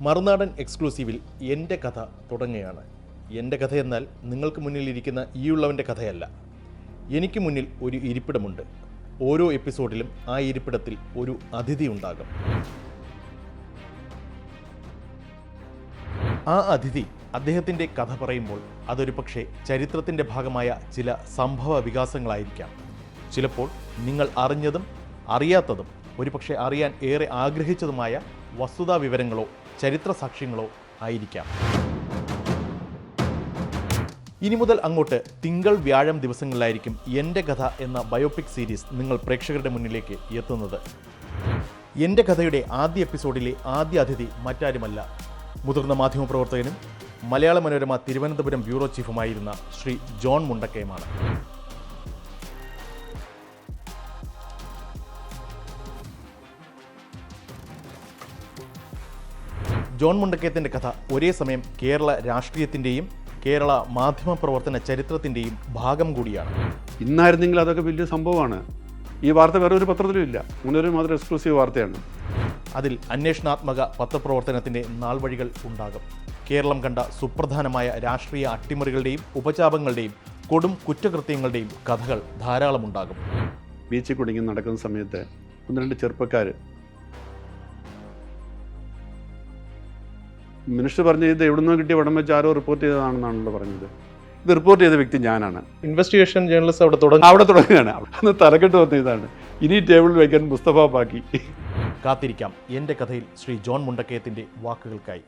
മറുനാടൻ എക്സ്ക്ലൂസീവിൽ എന്റെ കഥ തുടങ്ങുകയാണ്. എന്റെ കഥ എന്നാൽ നിങ്ങൾക്ക് മുന്നിലിരിക്കുന്ന ഈയുള്ളവന്റെ കഥയല്ല. എനിക്ക് മുന്നിൽ ഒരു ഇരിപ്പിടമുണ്ട്. ഓരോ എപ്പിസോഡിലും ആ ഇരിപ്പിടത്തിൽ ഒരു അതിഥി ഉണ്ടാകും. ആ അതിഥി അദ്ദേഹത്തിന്റെ കഥ പറയുമ്പോൾ അതൊരു പക്ഷേ ചരിത്രത്തിന്റെ ഭാഗമായ ചില സംഭവ വികാസങ്ങളായിരിക്കാം. ചിലപ്പോൾ നിങ്ങൾ അറിഞ്ഞതും അറിയാത്തതും ഒരുപക്ഷെ അറിയാൻ ഏറെ ആഗ്രഹിച്ചതുമായ വസ്തുതാ വിവരങ്ങളോ ചരിത്ര സാക്ഷ്യങ്ങളോ ആയിരിക്കാം. ഇനി മുതൽ അങ്ങോട്ട് തിങ്കൾ വ്യാഴം ദിവസങ്ങളിലായിരിക്കും എന്റെ കഥ എന്ന ബയോപിക് സീരീസ് നിങ്ങൾ പ്രേക്ഷകരുടെ മുന്നിലേക്ക് എത്തുന്നത്. എന്റെ കഥയുടെ ആദ്യ എപ്പിസോഡിലെ ആദ്യ അതിഥി മറ്റാരുമല്ല. മുതിർന്ന മാധ്യമപ്രവർത്തകനും മലയാള മനോരമ തിരുവനന്തപുരം ബ്യൂറോ ചീഫുമായിരുന്ന ശ്രീ ജോൺ മുണ്ടക്കയമാണ്. ജോൺ മുണ്ടക്കയത്തിന്റെ കഥ ഒരേ സമയം കേരള രാഷ്ട്രീയത്തിന്റെയും കേരള മാധ്യമ പ്രവർത്തന ചരിത്രത്തിന്റെയും ഭാഗം കൂടിയാണ്. ഇന്നായിരുന്നെങ്കിൽ അതൊക്കെ വലിയ സംഭവമാണ്. ഈ വാർത്ത വേറെ ഒരു പത്രത്തിലും ഇല്ല. മുന്നൊരു മാത്രം എക്സ്ക്ലൂസീവ് വാർത്തയാണ്. അതിൽ അന്വേഷണാത്മക പത്രപ്രവർത്തനത്തിന്റെ നാൾവഴികൾ ഉണ്ടാകും. കേരളം കണ്ട സുപ്രധാനമായ രാഷ്ട്രീയ അട്ടിമറികളുടെയും ഉപചാപങ്ങളുടെയും കൊടും കുറ്റകൃത്യങ്ങളുടെയും കഥകൾ ധാരാളമുണ്ടാകും. ബീച്ചിൽ കുടുങ്ങി നടക്കുന്ന സമയത്ത് ഒന്ന് രണ്ട് ചെറുപ്പക്കാർ മിനിസ്റ്റർ പറഞ്ഞ ഇത് എവിടെ നിന്നോ കിട്ടിയ ഉടം വെച്ച് ആരോ റിപ്പോർട്ട് ചെയ്തതാണെന്നാണല്ലോ പറഞ്ഞത്. ഇത് റിപ്പോർട്ട് ചെയ്ത വ്യക്തി ഞാനാണ്. ഇൻവെസ്റ്റിഗേഷൻ ജേർണലിസ്റ്റ് അവിടെ തുടങ്ങി. അവിടെ തുടങ്ങുകയാണ്. അന്ന് തലക്കെട്ട് വന്ന ഇതാണ്. ഇനി ടേബിളിൽ വയ്ക്കാൻ മുസ്തഫ ബാക്കി. കാത്തിരിക്കാം. എന്റെ കഥയിൽ ശ്രീ ജോൺ മുണ്ടക്കയത്തിന്റെ വാക്കുകൾക്കായി.